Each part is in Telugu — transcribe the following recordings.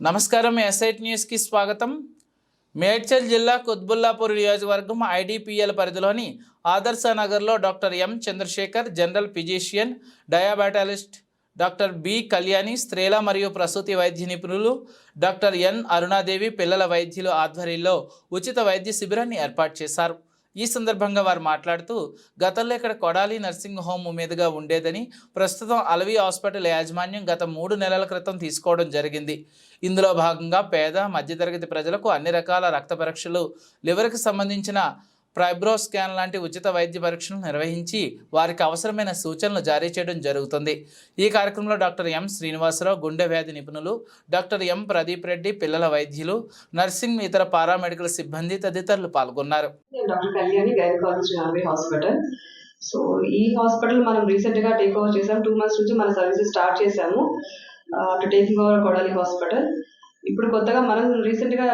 నమస్కారం ఎస్ఐట్ న్యూస్కి స్వాగతం. మేడ్చల్ జిల్లా కుత్బుల్లాపూర్ నియోజకవర్గం ఐడిపిఎల్ పరిధిలోని ఆదర్శ నగర్లో doctor M Chandrashekar general physician diabetologist doctor B Kalyani స్త్రీల మరియు ప్రసూతి వైద్య నిపుణులు డాక్టర్ ఎన్ అరుణాదేవి పిల్లల వైద్యులు ఆధ్వర్యంలో ఉచిత వైద్య శిబిరాన్ని ఏర్పాటు చేశారు. ఈ సందర్భంగా వారు మాట్లాడుతూ గతంలో ఇక్కడ కొడాలి నర్సింగ్ హోమ్ మీదుగా ఉండేదని ప్రస్తుతం అలవి హాస్పిటల్ యాజమాన్యం గత మూడు నెలల క్రితం తీసుకోవడం జరిగింది. ఇందులో భాగంగా పేద మధ్యతరగతి ప్రజలకు అన్ని రకాల రక్త పరీక్షలు లివర్కి సంబంధించిన ప్రైబ్రో స్కాన్ లాంటి ఉచిత వైద్య పరీక్షలు నిర్వహించి వారికి అవసరమైన సూచనలు జారీ చేయడం జరుగుతుంది. ఈ కార్యక్రమంలో డాక్టర్ ఎం శ్రీనివాసరావు గుండె వ్యాధి నిపుణులు డాక్టర్ ఎం ప్రదీప్ రెడ్డి పిల్లల వైద్యులు నర్సింగ్ ఇతర పారామెడికల్ సిబ్బంది తదితరులు పాల్గొన్నారు. సో ఈ హాస్పిటల్ మనం రీసెంట్గా టేక్ ఓవర్ చేసాం. టూ మంత్స్ నుంచి మన సర్వీసెస్ స్టార్ట్ చేసాము. To taking over Kodali hospital. ఇప్పుడు కొత్తగా మనం రీసెంట్గా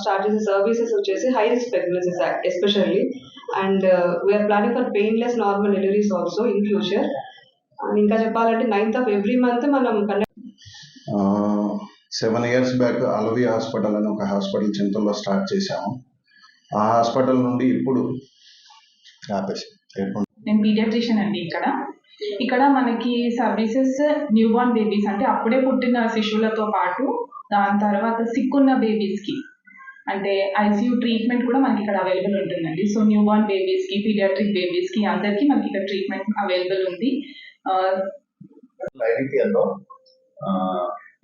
స్టార్ట్ చేసే సర్వీసెస్ వచ్చేసి high risk pregnancies especially and we're planning for painless normal deliveries also in future ఇంకా చెప్పాలంటే నైన్త్ ఆఫ్ ఎవ్రీ మంత్ మనం conduct seven years back Alavi hospital అని ఒక హాస్పిటల్ చింతల్లో స్టార్ట్ చేశాము. ఆ హాస్పిటల్ నుండి ఇప్పుడు నేను పీడియాట్రిషియన్ అండి ఇక్కడ. ఇక్కడ మనకి సర్వీసెస్ న్యూ బార్న్ బేబీస్ అంటే అప్పుడే పుట్టిన శిశువులతో పాటు దాని తర్వాత సిక్ ఉన్న బేబీస్కి అంటే ఐసీయూ ట్రీట్మెంట్ కూడా మనకి ఇక్కడ అవైలబుల్ ఉంటుందండి. సో న్యూ బార్న్ బేబీస్కి పీడియాట్రిక్ బేబీస్కి అందరికీ మనకి ఇక్కడ ట్రీట్మెంట్ అవైలబుల్ ఉంది.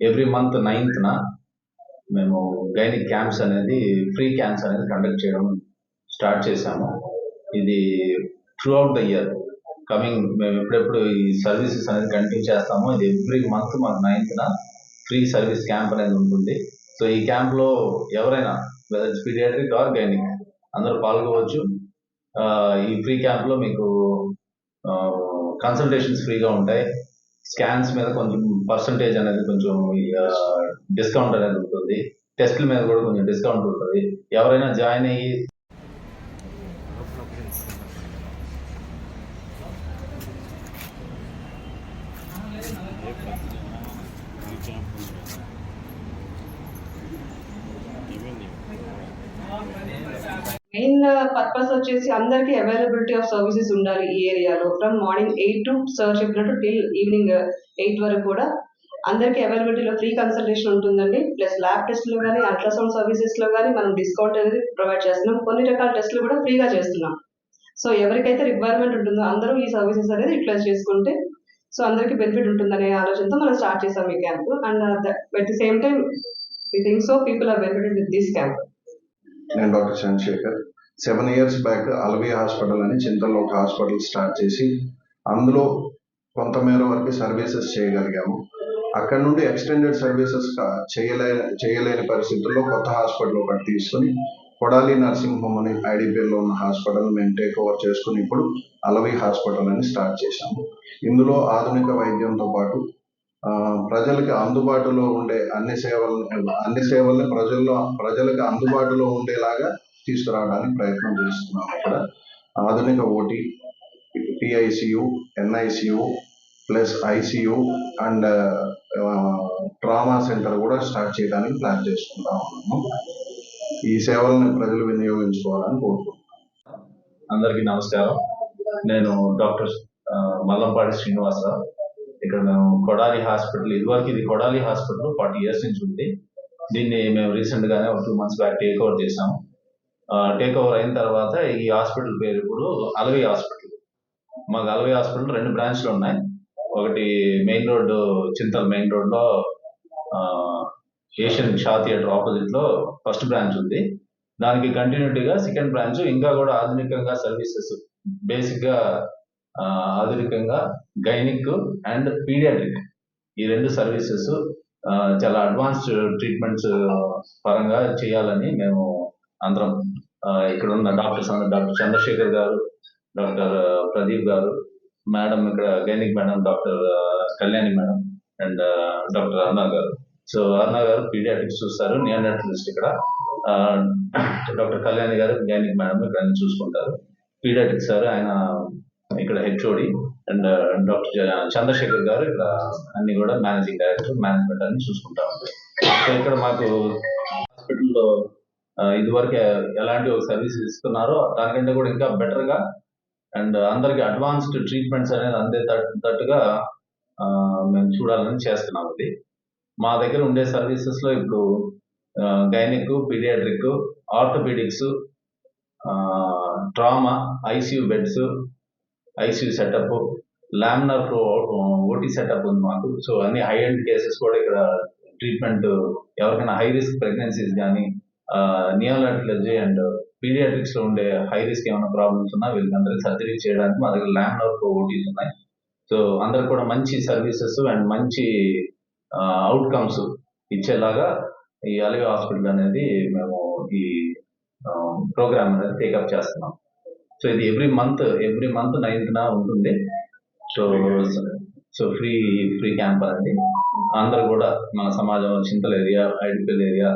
ఎవ్రీ మంత్ నైన్త్న మేము గైనిక్ క్యాంప్స్ అనేది ఫ్రీ క్యాంప్స్ అనేది కండక్ట్ చేయడం స్టార్ట్ చేశాము. ఇది throughout the year coming మేము ఎప్పుడెప్పుడు ఈ సర్వీసెస్ అనేది కంటిన్యూ చేస్తాము ఇది ఎవ్రీ మంత్ మాకు నైన్త్న ఫ్రీ సర్వీస్ క్యాంప్ అనేది ఉంటుంది. సో ఈ క్యాంప్లో ఎవరైనా వెదర్ పీడియాట్రిక్ ఆర్ గైనిక్ అందరూ పాల్గొవచ్చు. ఆ, ఈ ఫ్రీ క్యాంప్లో మీకు కన్సల్టేషన్స్ ఫ్రీగా ఉంటాయి. స్కాన్స్ మీద కొంచెం పర్సంటేజ్ అనేది కొంచెం డిస్కౌంట్ అనేది ఉంటుంది. టెస్ట్ల మీద కూడా కొంచెం డిస్కౌంట్ ఉంటుంది. ఎవరైనా జాయిన్ అయ్యి మెయిన్ పర్పస్ uh, వచ్చేసి అందరికి అవైలబిలిటీ ఆఫ్ సర్వీసెస్ ఉండాలి ఈ ఏరియాలో. From morning eight to sir చెప్పినట్టు టిల్ ఈవినింగ్ ఎయిట్ వరకు కూడా అందరికి అవైలబిలిటీలో ఫ్రీ కన్సల్టేషన్ ఉంటుందండి. ప్లస్ ల్యాబ్ టెస్ట్లో కానీ అల్ట్రాసౌండ్ సర్వీసెస్లో కానీ మనం డిస్కౌంట్ అనేది ప్రొవైడ్ చేస్తున్నాం. కొన్ని రకాల టెస్ట్లు కూడా ఫ్రీగా చేస్తున్నాం. సో ఎవరికైతే రిక్వైర్మెంట్ ఉంటుందో అందరూ ఈ సర్వీసెస్ అనేది యూటిలైజ్ చేసుకుంటే సో అందరికి బెనిఫిట్ ఉంటుందనే ఆలోచనతో మనం స్టార్ట్ చేసాం ఈ camp and at the same time we think so people are benefited with this camp నేను doctor Chandrashekar. Seven years back Alavi hospital అని చింతల్లో ఒక హాస్పిటల్ స్టార్ట్ చేసి అందులో కొంతమేర వరకు సర్వీసెస్ చేయగలిగాము. అక్కడ నుండి ఎక్స్టెండెడ్ సర్వీసెస్ చేయలే చేయలేని పరిస్థితుల్లో కొత్త హాస్పిటల్ ఒకటి తీసుకుని కొడాలి నర్సింగ్ హోమ్ అని ఐడిపిఎల్లో ఉన్న హాస్పిటల్ మేము టేక్ ఓవర్ చేసుకుని ఇప్పుడు అలవి హాస్పిటల్ అని స్టార్ట్ చేశాము. ఇందులో ఆధునిక వైద్యంతో పాటు ప్రజలకి ప్రజలకు అందుబాటులో ఉండే అన్ని సేవలను అన్ని సేవల్ని ప్రజల్లో ప్రజలకు అందుబాటులో ఉండేలాగా తీసుకురావడానికి ప్రయత్నం చేస్తున్నాం ఇక్కడ ఆధునిక OT PICU NICU plus ICU and trauma centre కూడా స్టార్ట్ చేయడానికి ప్లాన్ చేసుకుంటా ఉన్నాము. ఈ సేవలను ప్రజలు వినియోగించుకోవాలని కోరుకుంటున్నాను. అందరికీ నమస్కారం. నేను డాక్టర్ మల్లంపాడి శ్రీనివాసరావు ఇక్కడ మేము కొడాలి హాస్పిటల్ ఇదివరకు ఇది కొడాలి హాస్పిటల్ ఫార్టీ ఇయర్స్ నుంచి ఉంది. దీన్ని మేము రీసెంట్ గానే ఒక two months back take over చేసాము టేక్ ఓవర్ అయిన తర్వాత ఈ హాస్పిటల్ పేరు ఇప్పుడు అలవి హాస్పిటల్. మాకు అలవి హాస్పిటల్ రెండు బ్రాంచ్లు ఉన్నాయి. ఒకటి మెయిన్ రోడ్డు చింతల్ మెయిన్ రోడ్లో ఏషియన్ షా థియేటర్ ఆపోజిట్లో ఫస్ట్ బ్రాంచ్ ఉంది. దానికి కంటిన్యూటీగా సెకండ్ బ్రాంచ్ ఇంకా కూడా ఆధునికంగా సర్వీసెస్ బేసిక్గా ఆధునికంగా గైనిక్ అండ్ పీడియాట్రిక్ ఈ రెండు సర్వీసెస్ చాలా అడ్వాన్స్డ్ ట్రీట్మెంట్స్ పరంగా చేయాలని మేము అందరం ఇక్కడ ఉన్న డాక్టర్స్ అందరూ డాక్టర్ చంద్రశేఖర్ గారు డాక్టర్ ప్రదీప్ గారు మేడం ఇక్కడ gynaec madam doctor Kalyani madam and doctor Anna గారు. సో అన్న గారు పీడియాటిక్స్ చూస్తారు నియోనట్రిస్ట్ ఇక్కడ. డాక్టర్ కళ్యాణి గారు గైనిక్ మేడం ఇక్కడ అన్ని చూసుకుంటారు. పీడియాటిక్స్ సార్ ఆయన ఇక్కడ హెచ్ఓడి. అండ్ డాక్టర్ చంద్రశేఖర్ గారు ఇక్కడ అన్ని కూడా మేనేజింగ్ డైరెక్టర్ మేనేజ్మెంట్ అన్ని చూసుకుంటా ఉంటారు. సో ఇక్కడ మాకు హాస్పిటల్లో ఇదివరకు ఎలాంటి ఒక సర్వీస్ ఇస్తున్నారో దానికంటే కూడా ఇంకా బెటర్గా గా అండ్ అందరికి అడ్వాన్స్డ్ ట్రీట్మెంట్స్ అనేది అందే తట్టుగా ఆ, మేము చూడాలని చేస్తున్నాం ఇది. మా దగ్గర ఉండే సర్వీసెస్లో ఇప్పుడు gynaec paediatric orthopaedics trauma ICU beds ICU setup laminar flow OT setup ఉంది మాకు. సో అన్ని హై ఎండ్ కేసెస్ కూడా ఇక్కడ ట్రీట్మెంట్ ఎవరికైనా హై రిస్క్ ప్రెగ్నెన్సీస్ కానీ నియోలాటిలజీ అండ్ పీడియాట్రిక్స్లో ఉండే హై రిస్క్ ఏమైనా ప్రాబ్లమ్స్ ఉన్నా వీళ్ళందరికీ సర్జరీ చేయడానికి మా దగ్గర ల్యాండ్ ఫ్లో ఓటీస్ ఉన్నాయి. సో అందరు కూడా మంచి సర్వీసెస్ అండ్ మంచి అవుట్కమ్స్ ఇచ్చేలాగా ఈ అలివి హాస్పిటల్ అనేది మేము ఈ ప్రోగ్రామ్ అనేది టేకప్ చేస్తున్నాం. సో ఇది ఎవ్రీ మంత్ ఎవ్రీ మంత్ నైన్త్న ఉంటుంది. So so free free camp అనేది. అందరు కూడా మన సమాజంలో చింతల ఏరియా ఐడిపల్ ఏరియా